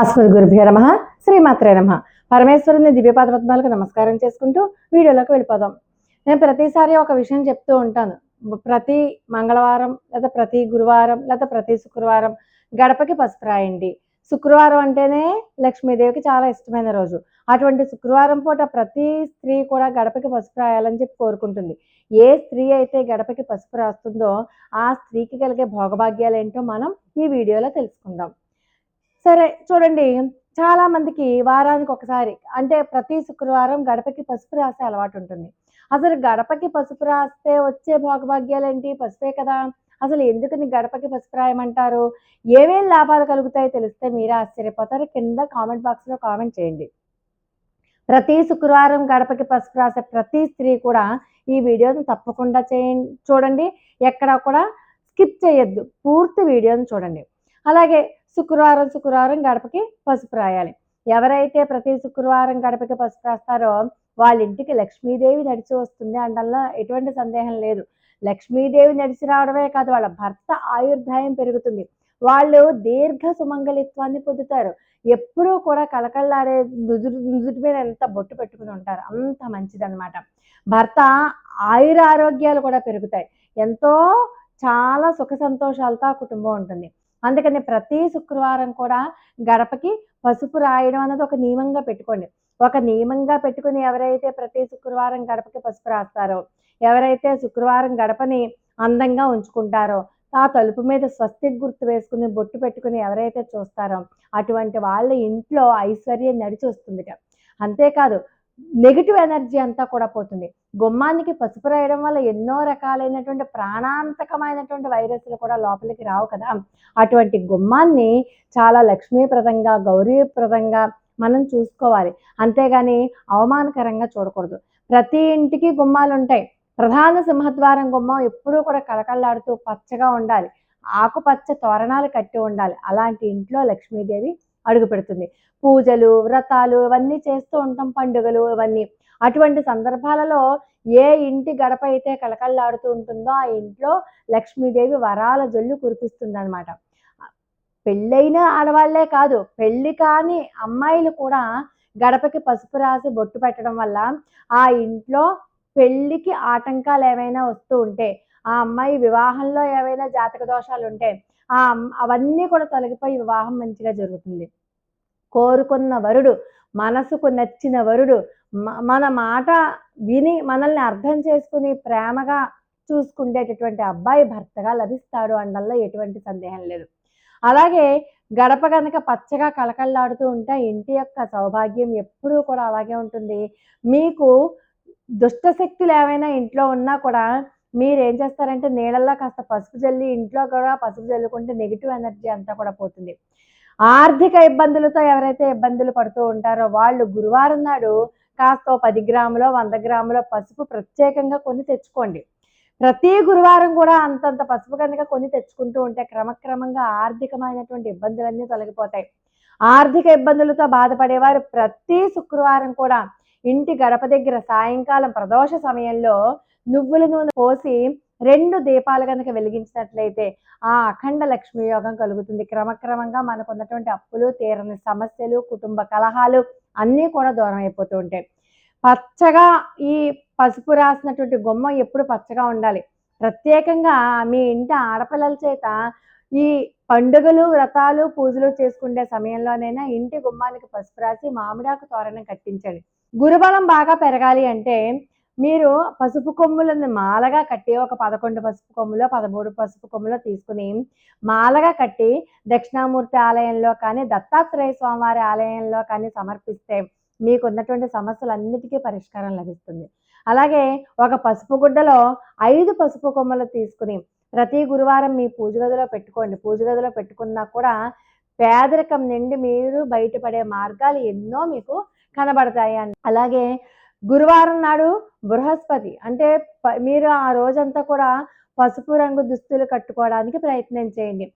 అస్మద్ గురుభ్యో నమ. శ్రీమాత్రే నమ. పరమేశ్వరుని దివ్యపాద పద్మాలకు నమస్కారం చేసుకుంటూ వీడియోలోకి వెళ్ళిపోదాం. నేను ప్రతిసారి ఒక విషయం చెప్తూ ఉంటాను. ప్రతి మంగళవారం లేదా ప్రతి గురువారం లేదా ప్రతి శుక్రవారం గడపకి పసుపు రాయండి. శుక్రవారం అంటేనే లక్ష్మీదేవికి చాలా ఇష్టమైన రోజు. అటువంటి శుక్రవారం పూట ప్రతి స్త్రీ కూడా గడపకి పసుపు రాయాలని చెప్పి కోరుకుంటుంది. ఏ స్త్రీ అయితే గడపకి పసుపు రాస్తుందో ఆ స్త్రీకి కలిగే భోగభాగ్యాలు ఏంటో మనం ఈ వీడియోలో తెలుసుకుందాం. సరే చూడండి. చాలా మందికి వారానికి ఒకసారి అంటే ప్రతి శుక్రవారం గడపకి పసుపు రాసే అలవాటు ఉంటుంది. అసలు గడపకి పసుపు రాస్తే వచ్చే భోగభాగ్యాలు ఏంటి పసుపే కదా. అసలు ఎందుకు నీ గడపకి పసుపు రాయమంటారు? ఏమేమి లాభాలు కలుగుతాయో తెలిస్తే మీరే ఆశ్చర్యపోతారు. కింద కామెంట్ బాక్స్లో కామెంట్ చేయండి. ప్రతి శుక్రవారం గడపకి పసుపు రాసే ప్రతి స్త్రీ కూడా ఈ వీడియోని తప్పకుండా చేయండి చూడండి. ఎక్కడ కూడా స్కిప్ చేయొద్దు. పూర్తి వీడియోని చూడండి. అలాగే శుక్రవారం శుక్రవారం గడపకి పసుపు రాయాలి. ఎవరైతే ప్రతి శుక్రవారం గడపకి పసుపు రాస్తారో వాళ్ళ ఇంటికి లక్ష్మీదేవి నడిచి వస్తుంది అంటల్లా ఎటువంటి సందేహం లేదు. లక్ష్మీదేవి నడిచి రావడమే కాదు వాళ్ళ భర్త ఆయుర్దాయం పెరుగుతుంది. వాళ్ళు దీర్ఘ సుమంగళిత్వాన్ని పొందుతారు. ఎప్పుడూ కూడా కళకళలాడే నుదురు నుదుటి మీద ఎంత బొట్టు పెట్టుకుని ఉంటారు అంత మంచిదన్నమాట. భర్త ఆయుర ఆరోగ్యాలు కూడా పెరుగుతాయి. ఎంతో చాలా సుఖ సంతోషాలతో ఆ కుటుంబం ఉంటుంది. అందుకని ప్రతి శుక్రవారం కూడా గడపకి పసుపు రాయడం అన్నది ఒక నియమంగా పెట్టుకోండి. ఒక నియమంగా పెట్టుకుని ఎవరైతే ప్రతి శుక్రవారం గడపకి పసుపు రాస్తారో ఎవరైతే శుక్రవారం గడపని అందంగా ఉంచుకుంటారో ఆ తలుపు మీద స్వస్తి గుర్తు వేసుకుని బొట్టు పెట్టుకుని ఎవరైతే చూస్తారో అటువంటి వాళ్ళ ఇంట్లో ఐశ్వర్యం నడిచి వస్తుందిట అంతేకాదు నెగిటివ్ ఎనర్జీ అంతా కూడా పోతుంది. గుమ్మానికి పసుపు రాయడం వల్ల ఎన్నో రకాలైనటువంటి ప్రాణాంతకమైనటువంటి వైరస్లు కూడా లోపలికి రావు కదా. అటువంటి గుమ్మాన్ని చాలా లక్ష్మీప్రదంగా గౌరీప్రదంగా మనం చూసుకోవాలి. అంతేగాని అవమానకరంగా చూడకూడదు. ప్రతి ఇంటికి గుమ్మాలు ఉంటాయి. ప్రధాన సింహద్వారం గుమ్మం ఎప్పుడూ కూడా కళకళలాడుతూ పచ్చగా ఉండాలి. ఆకుపచ్చ తోరణాలు కట్టి ఉండాలి. అలాంటి ఇంట్లో లక్ష్మీదేవి అడుగు పెడుతుంది. పూజలు వ్రతాలు ఇవన్నీ చేస్తూ ఉంటాం. పండుగలు ఇవన్నీ. అటువంటి సందర్భాలలో ఏ ఇంటి గడప అయితే కళకళలాడుతూ ఉంటుందో ఆ ఇంట్లో లక్ష్మీదేవి వరాల జల్లు కురిపిస్తుంది అనమాట పెళ్ళైన ఆడవాళ్ళే కాదు పెళ్ళి కాని అమ్మాయిలు కూడా గడపకి పసుపు రాసి బొట్టు పెట్టడం వల్ల ఆ ఇంట్లో పెళ్ళికి ఆటంకాలు ఏమైనా వస్తూ ఉంటే ఆ అమ్మాయి వివాహంలో ఏవైనా జాతక దోషాలు ఉంటే ఆ అవన్నీ కూడా తొలగిపోయి వివాహం మంచిగా జరుగుతుంది. కోరుకున్న వరుడు మనసుకు నచ్చిన వరుడు మన మాట విని మనల్ని అర్థం చేసుకుని ప్రేమగా చూసుకునేటటువంటి అబ్బాయి భర్తగా లభిస్తాడు అనడంలో ఎటువంటి సందేహం లేదు. అలాగే గడప కనుక పచ్చగా కళకళలాడుతూ ఉంటే ఇంటి యొక్క సౌభాగ్యం ఎప్పుడూ కూడా అలాగే ఉంటుంది. మీకు దుష్ట శక్తులు ఏమైనా ఇంట్లో ఉన్నా కూడా మీరు ఏం చేస్తారంటే నీళ్ళల్లో కాస్త పసుపు జల్లి ఇంట్లో కూడా పసుపు జల్లుకుంటే నెగిటివ్ ఎనర్జీ అంతా కూడా పోతుంది. ఆర్థిక ఇబ్బందులతో ఎవరైతే ఇబ్బందులు పడుతూ ఉంటారో వాళ్ళు గురువారం నాడు కాస్త పది గ్రాములో వంద గ్రాములో పసుపు ప్రత్యేకంగా కొన్ని తెచ్చుకోండి. ప్రతి గురువారం కూడా అంతంత పసుపు కనుక కొన్ని తెచ్చుకుంటూ ఉంటే క్రమక్రమంగా ఆర్థికమైనటువంటి ఇబ్బందులన్నీ తొలగిపోతాయి. ఆర్థిక ఇబ్బందులతో బాధపడేవారు ప్రతి శుక్రవారం కూడా ఇంటి గడప దగ్గర సాయంకాలం ప్రదోష సమయంలో నువ్వుల నూనె పోసి రెండు దీపాలు కనుక వెలిగించినట్లయితే ఆ అఖండ లక్ష్మీ యోగం కలుగుతుంది. క్రమక్రమంగా మనకు ఉన్నటువంటి అప్పులు తీరని సమస్యలు కుటుంబ కలహాలు అన్నీ కూడా దూరం అయిపోతూ ఉంటాయి. పచ్చగా ఈ పసుపు రాసినటువంటి గుమ్మ ఎప్పుడు పచ్చగా ఉండాలి. ప్రత్యేకంగా మీ ఇంటి ఆడపిల్లల చేత ఈ పండుగలు వ్రతాలు పూజలు చేసుకునే సమయంలోనైనా ఇంటి గుమ్మానికి పసుపు రాసి మామిడాకు తోరణం కట్టించండి. గురుబలం బాగా పెరగాలి అంటే మీరు పసుపు కొమ్ములను మాలగా కట్టి ఒక పదకొండు పసుపు కొమ్ములో పదమూడు పసుపు కొమ్ములో తీసుకుని మాలగా కట్టి దక్షిణామూర్తి ఆలయంలో కానీ దత్తాత్రేయ స్వామివారి ఆలయంలో కానీ సమర్పిస్తే మీకు ఉన్నటువంటి సమస్యలన్నిటికీ పరిష్కారం లభిస్తుంది. అలాగే ఒక పసుపు గుడ్డలో ఐదు పసుపు కొమ్మలు తీసుకుని ప్రతి గురువారం మీ పూజ గదిలో పెట్టుకోండి. పూజ గదిలో పెట్టుకున్నా కూడా పేదరికం నుండి మీరు బయటపడే మార్గాలు ఎన్నో మీకు కనబడతాయి అని అలాగే గురువారం నాడు బృహస్పతి అంటే మీరు ఆ రోజంతా కూడా పసుపు రంగు దుస్తులు కట్టుకోవడానికి ప్రయత్నం చేయండి.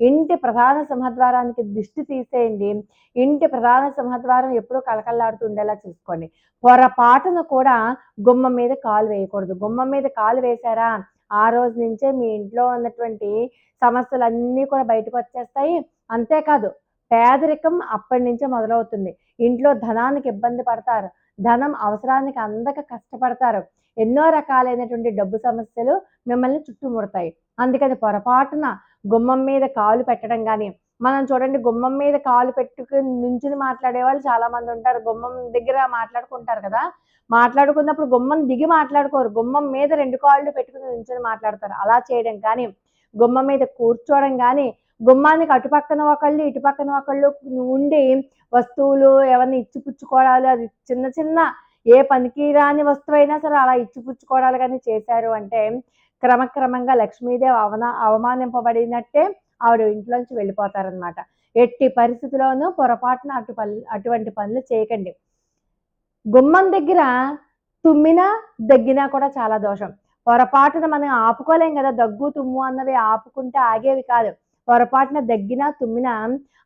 ఇంటి ప్రధాన సింహద్వారానికి దిష్టి తీసేయండి. ఇంటి ప్రధాన సింహద్వారం ఎప్పుడూ కళకళలాడుతూ ఉండేలా చూసుకోండి. పొరపాటును కూడా గుమ్మం మీద కాలు వేయకూడదు. గుమ్మం మీద కాలు వేశారా ఆ రోజు నుంచే మీ ఇంట్లో ఉన్నటువంటి సమస్యలన్నీ కూడా బయటకు వచ్చేస్తాయి. అంతేకాదు పేదరికం అప్పటి నుంచే మొదలవుతుంది. ఇంట్లో ధనానికి ఇబ్బంది పడతారు. ధనం అవసరానికి అందక కష్టపడతారు. ఎన్నో రకాలైనటువంటి డబ్బు సమస్యలు మిమ్మల్ని చుట్టుముడతాయి. అందుకని పొరపాటున గుమ్మం మీద కాలు పెట్టడం కానీ మనం చూడండి గుమ్మం మీద కాలు పెట్టుకుని నుంచుని మాట్లాడే వాళ్ళు చాలా మంది ఉంటారు. గుమ్మం దగ్గర మాట్లాడుకుంటారు కదా. మాట్లాడుకున్నప్పుడు గుమ్మం దిగి మాట్లాడుకోరు. గుమ్మం మీద రెండు కాళ్ళు పెట్టుకుని నుంచుని మాట్లాడతారు. అలా చేయడం కానీ గుమ్మం మీద కూర్చోవడం కానీ గుమ్మానికి అటుపక్కన ఒకళ్ళు ఇటుపక్కన ఒకళ్ళు ఉండి వస్తువులు ఎవరిని ఇచ్చిపుచ్చుకోవడాలు అది చిన్న చిన్న ఏ పనికి రాని వస్తువైనా సరే అలా ఇచ్చిపుచ్చుకోవడాలు కానీ చేశారు అంటే క్రమక్రమంగా లక్ష్మీదేవి అవన అవమానింపబడినట్టే ఆవిడ ఇంట్లోంచి వెళ్ళిపోతారనమాట ఎట్టి పరిస్థితిలోనూ పొరపాటున అటు అటువంటి పనులు చేయకండి. గుమ్మం దగ్గర తుమ్మినా దగ్గినా కూడా చాలా దోషం. పొరపాటున మనం ఆపుకోలేం కదా దగ్గు తుమ్ము అన్నవి ఆపుకుంటే ఆగేవి కాదు. పొరపాటున దగ్గినా తుమ్మినా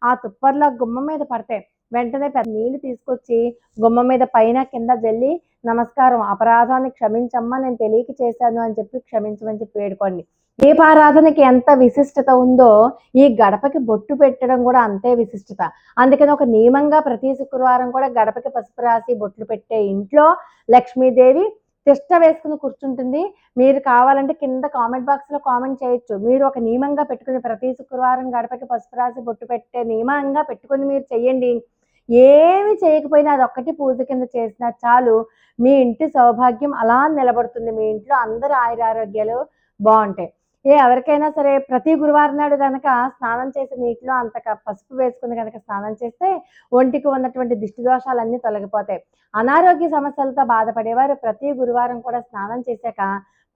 ఆ తుప్పర్లో గుమ్మం మీద పడతాయి వెంటనే పెద్ద నీళ్ళు తీసుకొచ్చి గుమ్మ మీద పైన కింద జల్లి నమస్కారం అపరాధాన్ని క్షమించమ్మా నేను తెలియక చేశాను అని చెప్పి క్షమించమని చెప్పి వేడుకోండి. దీపారాధనకి ఎంత విశిష్టత ఉందో ఈ గడపకి బొట్టు పెట్టడం కూడా అంతే విశిష్టత. అందుకని ఒక నియమంగా ప్రతి శుక్రవారం కూడా గడపకి పసుపు రాసి బొట్లు పెట్టే ఇంట్లో లక్ష్మీదేవి తిష్ట వేసుకుని కూర్చుంటుంది. మీరు కావాలంటే కింద కామెంట్ బాక్స్లో కామెంట్ చేయొచ్చు. మీరు ఒక నియమంగా పెట్టుకుని ప్రతి శుక్రవారం గడపకి పసుపు రాసి బొట్టు పెట్టే నియమంగా పెట్టుకుని మీరు చెయ్యండి. ఏమి చేయకపోయినా అది ఒక్కటి పూజ కింద చేసినా చాలు. మీ ఇంటి సౌభాగ్యం అలా నిలబడుతుంది. మీ ఇంట్లో అందరు ఆయురారోగ్యాలు బాగుంటాయి. ఏ ఎవరికైనా సరే ప్రతి గురువారం నాడు కనుక స్నానం చేసే నీటిలో అంత పసుపు వేసుకుని కనుక స్నానం చేస్తే ఒంటికి ఉన్నటువంటి దిష్టి దోషాలన్నీ తొలగిపోతాయి. అనారోగ్య సమస్యలతో బాధపడేవారు ప్రతి గురువారం కూడా స్నానం చేశాక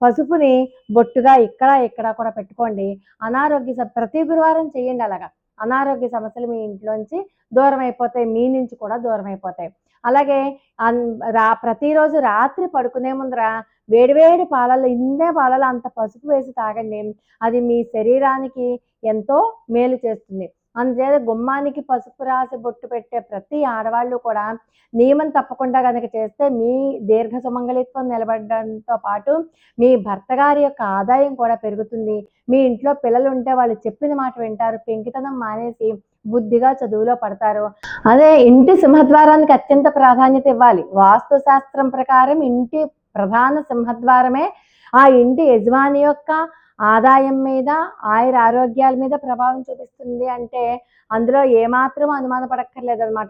పసుపుని బొట్టుగా ఇక్కడ ఇక్కడ కూడా పెట్టుకోండి. అనారోగ్య ప్రతి గురువారం చేయండి అలాగా. అనారోగ్య సమస్యలు మీ ఇంట్లోంచి దూరం అయిపోతాయి మీ నుంచి కూడా దూరం అయిపోతాయి అలాగే అన్- రా ప్రతిరోజు రాత్రి పడుకునే ముందర వేడివేడి పాలల్లో ఇందే పాలలో అంత పసుపు వేసి తాగండి. అది మీ శరీరానికి ఎంతో మేలు చేస్తుంది. అందుచేత గుమ్మానికి పసుపు రాసి బొట్టు పెట్టే ప్రతి ఆడవాళ్ళు కూడా నియమం తప్పకుండా కనుక చేస్తే మీ దీర్ఘ సుమంగళిత్వం నిలబడడంతో పాటు మీ భర్త గారి యొక్క ఆదాయం కూడా పెరుగుతుంది. మీ ఇంట్లో పిల్లలు ఉంటే వాళ్ళు చెప్పిన మాట వింటారు. పెంకితనం మానేసి బుద్ధిగా చదువులో పడతారు. అదే ఇంటి సింహద్వారానికి అత్యంత ప్రాధాన్యత ఇవ్వాలి. వాస్తు శాస్త్రం ప్రకారం ఇంటి ప్రధాన సింహద్వారమే. ఆ ఇంటి యజమాని యొక్క ఆదాయం మీద ఆయుర ఆరోగ్యాల మీద ప్రభావం చూపిస్తుంది అంటే అందులో ఏమాత్రం అనుమాన పడక్కర్లేదు అనమాట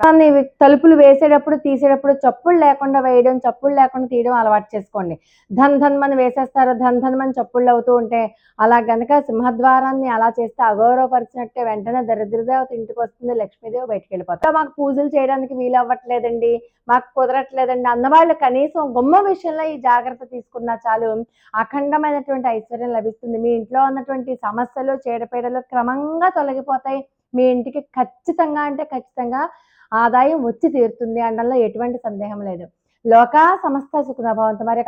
తలుపులు వేసేటప్పుడు తీసేటప్పుడు చప్పులు లేకుండా వేయడం చప్పులు లేకుండా తీయడం అలవాటు చేసుకోండి. ధన్ ధన్ వేసేస్తారు ధన్ ధన్ మని చప్పుళ్ళు అవుతూ ఉంటే అలా గనక సింహద్వారాన్ని అలా చేస్తే అగౌరవపరిచినట్టే వెంటనే దరిద్రదేవత ఇంటికి వస్తుంది లక్ష్మీదేవి బయటికి వెళ్ళిపోతారు మాకు పూజలు చేయడానికి వీలు అవ్వట్లేదండి మాకు కుదరట్లేదండి అన్నవాళ్ళు కనీసం గుమ్మ విషయంలో ఈ జాగ్రత్త తీసుకున్నా చాలు. అఖండమైనటువంటి ఐశ్వర్యం లభిస్తుంది. మీ ఇంట్లో ఉన్నటువంటి సమస్యలు చీడపీడలు క్రమంగా తొలగిపోతాయి. మీ ఇంటికి ఖచ్చితంగా అంటే ఖచ్చితంగా ఆదాయం వచ్చి తీరుతుంది అనడంలో ఎటువంటి సందేహం లేదు. లోకా సమస్త సుఖనభవంతో మరి